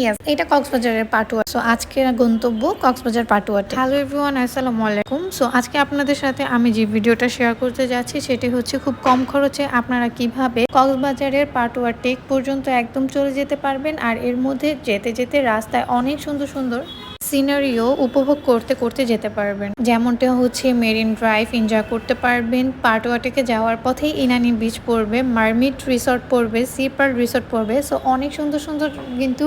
Yes এটা কক্সবাজারের পাটুয়া। So আজকের গন্তব্য কক্সবাজার পাটুয়া হ্যালো এভরিওয়ান আসসালামু আলাইকুম। সো আজকে আপনাদের সাথে আমি যে ভিডিওটা শেয়ার করতে যাচ্ছি, সেটি হচ্ছে খুব কম খরচে আপনারা কীভাবে কক্সবাজারের পাটুয়া টেক পর্যন্ত একদম চলে যেতে পারবেন, আর এর মধ্যে যেতে যেতে রাস্তায় অনেক সুন্দর সুন্দর সিনারিও উপভোগ করতে করতে যেতে পারবেন। যেমনটা হচ্ছে মেরিন ড্রাইভ এনজয় করতে পারবেন। পাটওয়াটেকে যাওয়ার পথেই ইনানি বিচ পড়বে মার্মিট রিসর্ট পড়বে সিপার রিসর্ট পড়বে। সো অনেক সুন্দর সুন্দর কিন্তু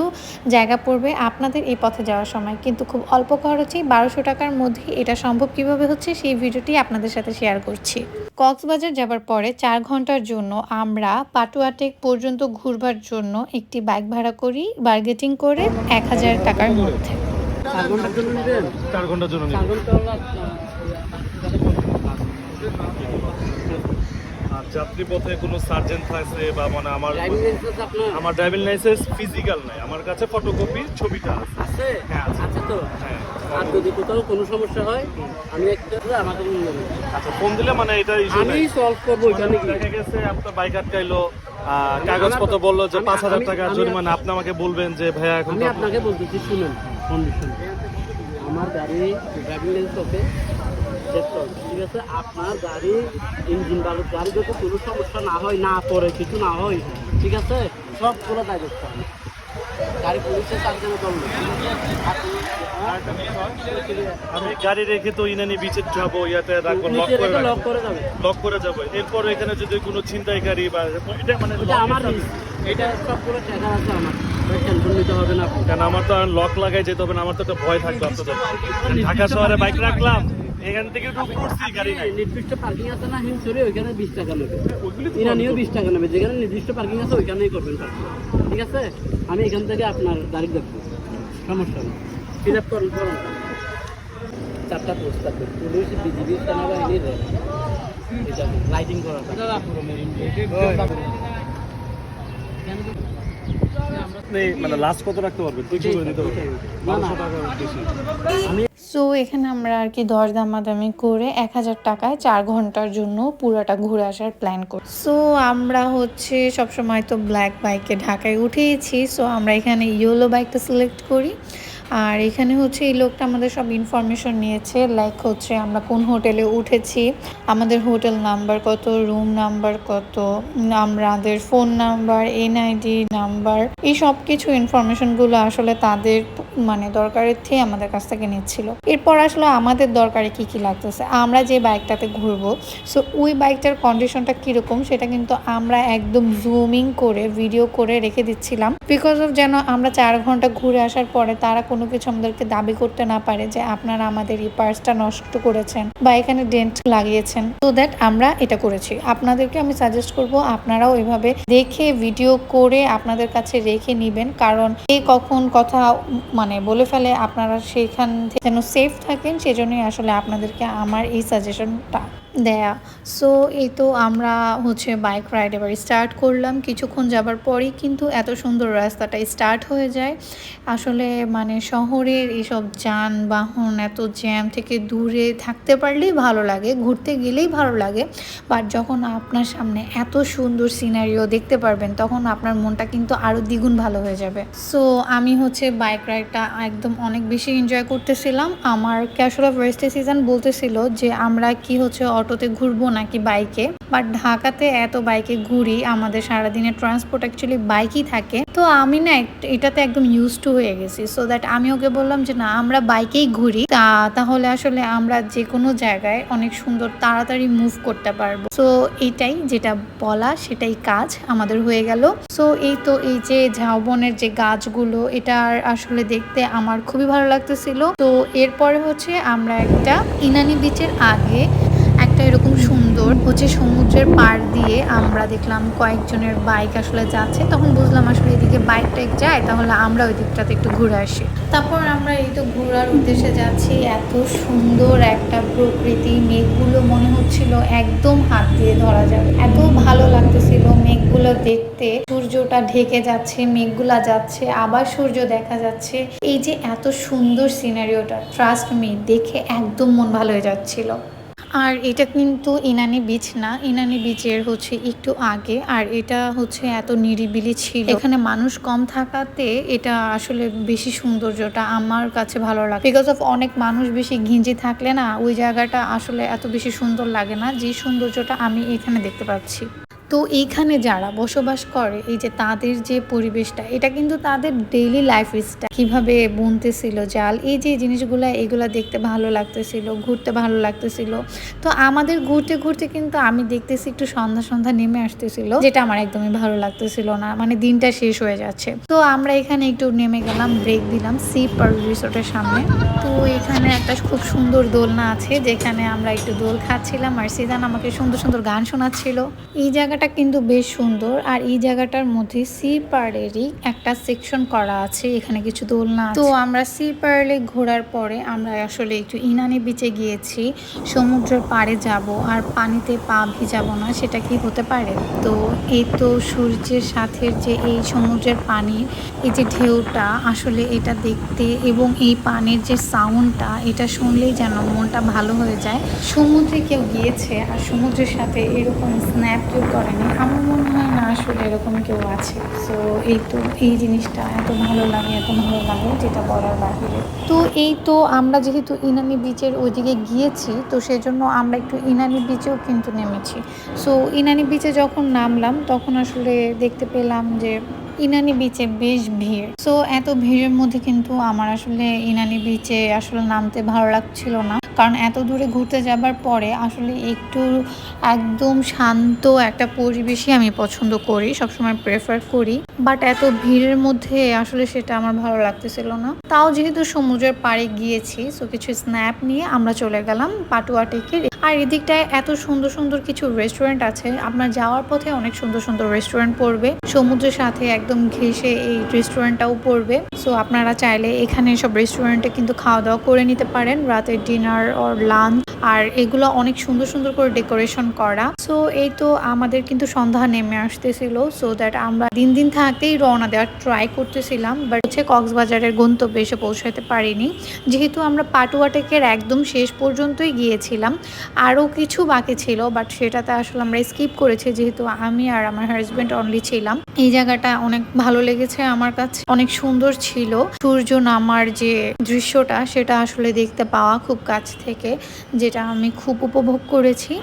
জায়গা পড়বে আপনাদের এই পথে যাওয়ার সময়। কিন্তু খুব অল্প খরচেই বারোশো টাকার মধ্যে এটা সম্ভব কীভাবে হচ্ছে সেই ভিডিওটি আপনাদের সাথে শেয়ার করছি। কক্সবাজার যাবার পরে চার ঘণ্টার জন্য আমরা পাটুয়াটেক পর্যন্ত ঘুরবার জন্য একটি বাইক ভাড়া করি বার্গেটিং করে এক হাজার টাকার মধ্যে। চার ঘণ্টার জন্য নেবেন? চার ঘণ্টার জন্য চার ঘণ্টা আর যাত্রী পথে কোনো সার্জেন্ট আছে বা মানে আমার আমার ড্রাইভিং লাইসেন্স ফিজিক্যাল নাই। আমার কাছে ফটোকপি ছবিটা আছে। আছে? হ্যাঁ, আছে। তো? হ্যাঁ আর যদি কোথাও কোনো সমস্যা হয় আমি একটা আমাকে আচ্ছা ফোন দিলে মানে এটা ইস্যু আমি সলভ করব গিয়ে। দেখা গেছে আপনার বাইক আটকাইলো কাগজপত্র বলল যে পাঁচ হাজার টাকা জরিমানা। আপনি আমাকে বলবেন যে ভাইয়া এখন আমি আপনাকে বলতেছি শুনুন। কন্ডিশন আমার গাড়ি ড্রাইভিং লাইসেন্স করুন ঠিক আছে আপনার গাড়ি ইঞ্জিন বা গাড়ি যাতে কোনো সমস্যা না হয় না পড়ে কিছু না হয় ঠিক আছে সবগুলো দায়িত্ব আমি গাড়ি পুলিশের দল আমি গাড়ি রেখে তো ইনানি বিচে যাব ইয়াতে রাখব লক করে লক করে যাবে। লক করে যাব। এরপর এখানে যদি কোনো ছিনতাইকারী বা এটা মানে আমার। এটা সবগুলো টাকা আছে আমার। নিতে হবে না কারণ আমার তো আর লক লাগাই যেতে হবে না আমার তো একটা ভয় থাকবে আপনাদের। ঢাকা শহরে বাইক রাখলাম এখান থেকে গাড়ি নাই। নির্দিষ্ট পার্কিং আছে না হিমসরি ওইখানে বিশ টাকা নেবে। তো ইরানিও বিশ টাকা নেবে যেখানে নির্দিষ্ট পার্কিং আছে ওইখানেই করবেন ঠিক আছে? আমি এখান থেকে আপনার গাড়ি দেখব। সমস্যা নেই। ফিল আপ করুন করুন। চারটা পোস্ট থাকবে পুলিশ বিজিবি সেনাবাহিনীর লাইটিং করা মানে সো এখানে আমরা আর কি দর দামাদামি করে এক হাজার টাকায় চার ঘণ্টার জন্য পুরোটা ঘুরে আসার প্ল্যান করি সো আমরা হচ্ছে সবসময় তো ব্ল্যাক বাইকে ঢাকায় উঠেছি সো আমরা এখানে ইয়েলো বাইকটা সিলেক্ট করি। আর এখানে হচ্ছে এই লোকটা আমাদের সব ইনফরমেশন নিয়েছে লাইক হচ্ছে আমরা কোন হোটেলে উঠেছি, আমাদের হোটেল নাম্বার কত রুম নাম্বার কত, আমাদের ফোন নাম্বার এনআইডি নাম্বার এই সব কিছু ইনফরমেশনগুলো আসলে তাদের মানে দরকারের থেকে আমাদের কাছ থেকে নিচ্ছিল। এরপর আসলে আমাদের দরকারে কি কি লাগতেছে? আমরা যে বাইকটাতে ঘুরবো সো ওই বাইকটার কন্ডিশনটা কীরকম সেটা কিন্তু আমরা একদম জুমিং করে ভিডিও করে রেখে দিচ্ছিলাম। বিকজ অফ যেন আমরা চার ঘণ্টা ঘুরে আসার পরে তারা কোনো কিছু আমাদেরকে দাবি করতে না পারে যে আপনারা আমাদের এই পার্সটা নষ্ট করেছেন বা এখানে ডেন্ট লাগিয়েছেন। তো দ্যাট আমরা এটা করেছি। আপনাদেরকে আমি সাজেস্ট করব আপনারাও এভাবে দেখে ভিডিও করে আপনাদের কাছে রেখে নিবেন। কারণ কে কখন কথা মানে বলে ফেলে, আপনারা সেখান থেকে যেন সেফ থাকেন, সেজন্যই আসলে আপনাদেরকে আমার এই সাজেশনটা দেয়া। সো এই তো আমরা হচ্ছে বাইক রাইড এবার স্টার্ট করলাম। কিছুক্ষণ যাবার পরেই কিন্তু এত সুন্দর রাস্তাটা স্টার্ট হয়ে যায়। আসলে মানে শহরের এইসব যানবাহন এত জ্যাম থেকে দূরে থাকতে পারলেই ভালো লাগে, ঘুরতে গেলেই ভালো লাগে। বাট যখন আপনার সামনে এত সুন্দর সিনারিও দেখতে পারবেন, তখন আপনার মনটা কিন্তু আরও দ্বিগুণ ভালো হয়ে যাবে। সো আমি হচ্ছে বাইক রাইডটা একদম অনেক বেশি এনজয় করতেছিলাম। আমার ক্যাশল ওয়েস্টে সিজন বলতেছিল যে আমরা কি হচ্ছে অটোতে ঘুরবো নাকি বাইকে বাট ঢাকাতে এত বাইকে ঘুরি, আমাদের সারাদিনের ট্রান্সপোর্ট অ্যাকচুয়ালি বাইকই থাকে। তো আমি না এটাতে একদম ইউজ টু হয়ে গেছি। সো দ্যাট আমি ওকে বললাম যে, না, আমরা বাইকেই ঘুরি। তা, তাহলে আসলে আমরা যে কোনো জায়গায় অনেক সুন্দর তাড়াতাড়ি মুভ করতে পারব। সো এটাই যেটা বলা, সেটাই কাজ আমাদের হয়ে গেল। সো এই তো, এই যে ঝাউবনের যে গাছগুলো এটার আসলে দেখতে আমার খুবই ভালো লাগতেছিল। তো এরপরে হচ্ছে আমরা একটা ইনানি বিচের আগে একটা এরকম সুন্দর। হচ্ছে সমুদ্রের পাড় দিয়ে আমরা দেখলাম কয়েকজনের বাইক আসলে যাচ্ছে। তখন বুঝলাম আসলে এদিকে বাইক টাইক যায়, তাহলে আমরা ওই দিকটাতে একটু ঘুরে আসি। তারপর আমরা এই তো ঘোরার উদ্দেশ্যে যাচ্ছি। এত সুন্দর একটা প্রকৃতি, মেঘগুলো মনে হচ্ছিল একদম হাত দিয়ে ধরা যাবে। এত ভালো লাগতেছিল মেঘগুলো দেখতে। সূর্যটা ঢেকে যাচ্ছে, মেঘগুলা যাচ্ছে, আবার সূর্য দেখা যাচ্ছে। এই যে এত সুন্দর সিনারিওটা ট্রাস্ট মি দেখে একদম মন ভালো হয়ে যাচ্ছিল। আর এটা কিন্তু ইনানি বিচ না। ইনানি বিচের হচ্ছে একটু আগে, আর এটা হচ্ছে এত নিরিবিলি ছিল। এখানে মানুষ কম থাকাতে এটা আসলে বেশি সৌন্দর্যটা আমার কাছে ভালো লাগে। বিকজ অফ অনেক মানুষ বেশি ঘিঞ্জি থাকলে না, ওই জায়গাটা আসলে এত বেশি সুন্দর লাগে না, যে সৌন্দর্যটা আমি এখানে দেখতে পাচ্ছি। তো এইখানে যারা বসবাস করে, এই যে তাদের যে পরিবেশটা, এটা কিন্তু তাদের ডেইলি লাইফ স্টাইল কীভাবে বুনতেছিল জাল, এই যে জিনিসগুলো, এগুলা দেখতে ভালো লাগতেছিল, ঘুরতে ভালো লাগতেছিল। তো আমাদের ঘুরতে ঘুরতে কিন্তু আমি দেখতেছি একটু সন্ধ্যা সন্ধ্যা নেমে আসতেছিল, যেটা আমার একদমই ভালো লাগতেছিল না মানে দিনটা শেষ হয়ে যাচ্ছে। তো আমরা এখানে একটু নেমে গেলাম ব্রেক দিলাম সি পার রিসোর্টের সামনে। তো এখানে একটা খুব সুন্দর দোলনা আছে, যেখানে আমরা একটু দোল খাচ্ছিলাম, আর সিজান আমাকে সুন্দর সুন্দর গান শোনাচ্ছিল। এই জায়গাটা কিন্তু বেশ সুন্দর। আর এই জায়গাটার মধ্যে সি পার্লেরই একটা সেকশন করা আছে, এখানে কিছু দোলনা। তো আমরা সি পার্লে ঘোরার পরে আমরা আসলে একটু ইনানি বিচে গিয়েছি, সমুদ্রের পাড়ে যাব আর পানিতে পা ভিজাবো না, সেটা কি হতে পারে? তো এই তো সূর্যের সাথে যে এই সমুদ্রের পানি, এই যে ঢেউটা, আসলে এটা দেখতে এবং এই পানির যে সাউন্ডটা এটা শুনলেই যেন মনটা ভালো হয়ে যায়। সমুদ্রে কেউ গিয়েছে আর সমুদ্রের সাথে এরকম স্ন্যাপ কেউ করেনি। আমার মনে হয় না আসলে এরকম কেউ আছে। সো এই তো, এই জিনিসটা এত ভালো লাগে, এত ভালো লাগে যেটা বলার বাহিরে। তো এই তো, আমরা যেহেতু ইনানি বিচের ওইদিকে গিয়েছি, তো সেজন্য আমরা একটু ইনানি বিচেও কিন্তু নেমেছি। সো ইনানি বিচে যখন নামলাম, তখন আসলে দেখতে পেলাম যে ইনানি বিচে বেশ ভিড়। সো এত ভিড়ের মধ্যে কিন্তু আমার আসলে ইনানি বিচে আসলে নামতে ভালো লাগছিল না। কারণ এত দূরে ঘুরতে যাবার পরে আসলে একটু একদম শান্ত একটা পরিবেশই আমি পছন্দ করি, সবসময় প্রেফার করি। বাট এত ভিড়ের মধ্যে আসলে সেটা আমার ভালো লাগতেছিল না। তাও যেহেতু সমুদ্রের পাড়ে গিয়েছি সো কিছু স্ন্যাপ নিয়ে আমরা চলে গেলাম পাটুয়া টেকে আর এদিকটায় এত সুন্দর সুন্দর কিছু রেস্টুরেন্ট আছে। আপনার যাওয়ার পথে অনেক সুন্দর সুন্দর রেস্টুরেন্ট পড়বে। সমুদ্রের সাথে একদম ঘেসে এই রেস্টুরেন্টটাও পড়বে। সো আপনারা চাইলে এখানে সব রেস্টুরেন্টে কিন্তু খাওয়া দাওয়া করে নিতে পারেন। রাতের ডিনার ওর লাঞ্চ আর এগুলো অনেক সুন্দর সুন্দর করে ডেকোরেশন করা। সো এই তো আমাদের কিন্তু সন্ধ্যা নেমে আসতেছিল। সো দ্যাট আমরা দিন দিন থাকতেই রওনা দেওয়ার ট্রাই করতেছিলাম। বাট হচ্ছে কক্সবাজারের গন্তব্যে এসে পৌঁছাতে পারিনি। যেহেতু আমরা পাটুয়া টেকের একদম শেষ পর্যন্তই গিয়েছিলাম। আরও কিছু বাকি ছিল বাট সেটাতে আসলে আমরা স্কিপ করেছি, যেহেতু আমি আর আমার হাজব্যান্ড অনলি ছিলাম। এই জায়গাটা অনেক ভালো লেগেছে আমার কাছে, অনেক সুন্দর ছিল। সূর্য নামার যে দৃশ্যটা, সেটা আসলে দেখতে পাওয়া খুব কাছ থেকে, যেটা আমি খুব উপভোগ করেছি।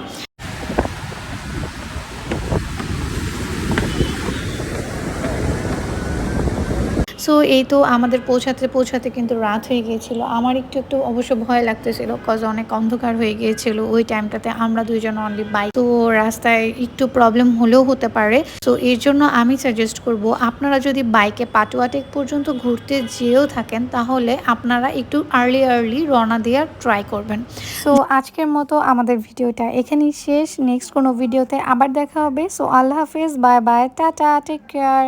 সো এই তো আমাদের পৌঁছাতে পৌঁছাতে কিন্তু রাত হয়ে গিয়েছিল। আমার একটু একটু অবশ্য ভয় লাগতেছিল কজ অনেক অন্ধকার হয়ে গিয়েছিল ওই টাইমটাতে আমরা দুইজন অনলি বাইক তো রাস্তায় একটু প্রবলেম হলেও হতে পারে। তো এর জন্য আমি সাজেস্ট করব, আপনারা যদি বাইকে পাটুয়াটেক পর্যন্ত ঘুরতে যেও থাকেন, তাহলে আপনারা একটু আর্লি আর্লি রওনা দেওয়ার ট্রাই করবেন। সো আজকের মতো আমাদের ভিডিওটা এখানেই শেষ। নেক্সট কোনো ভিডিওতে আবার দেখা হবে। সো আল্লাহ হাফেজ bye bye tata take care